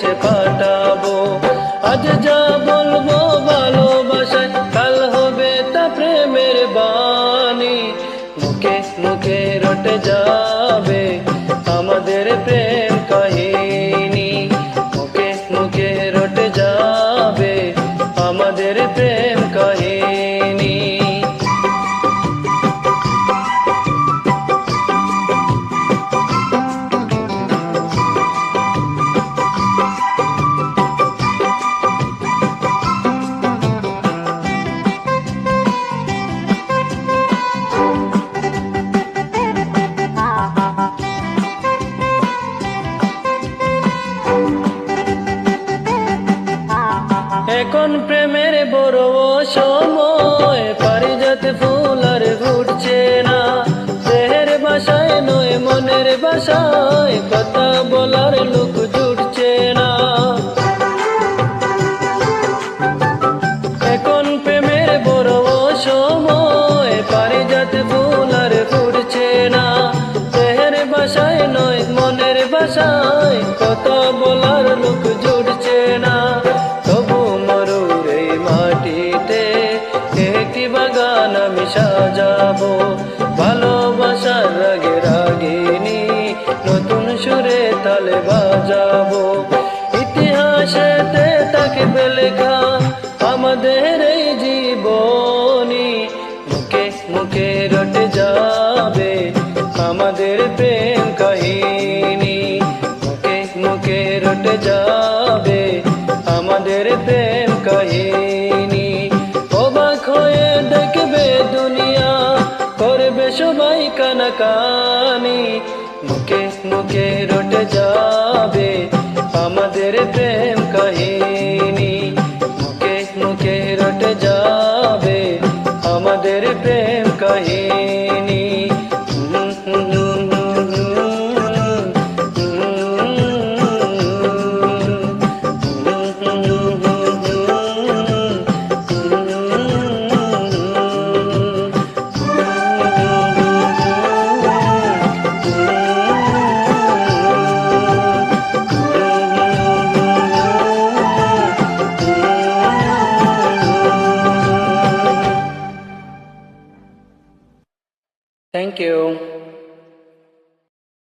ছায়াকে কাটাবো আজ যা বলব ভালোবাসায়, কাল হবে তা প্রেমের বাণী। মুখে মুখে রটে যাবে আমাদের প্রেম কাহিনী। এখন প্রেমের বড় সময়, পারিজাত ফুল আর ফুটছে না। দেহের বাসায় নয়, মনের বাসায় কথা বলার লোক জুটছে না। এখন প্রেমের বড় সময়, পারিজাত ফুল আর ফুটছে না। দেহের বাসায় নয়, মনের বাসায় কথা বলার লোক জুটছে সাজাবো ভালোবাসার রাগে রাগিনী, নতুন সুরে তালে বাজাবো। ইতিহাসেতে থাকবে লেখা আমাদের এই জীবনী। মুখে মুখে রটে যাবে আমাদের প্রেম কাহিনী। মুখে মুখে রটে যাবে আমাদের প্রেম কাহিনী। সবাই কানাকানি। মুখে মুখে রটে যাবে আমাদের প্রেম কাহিনী। Thank you.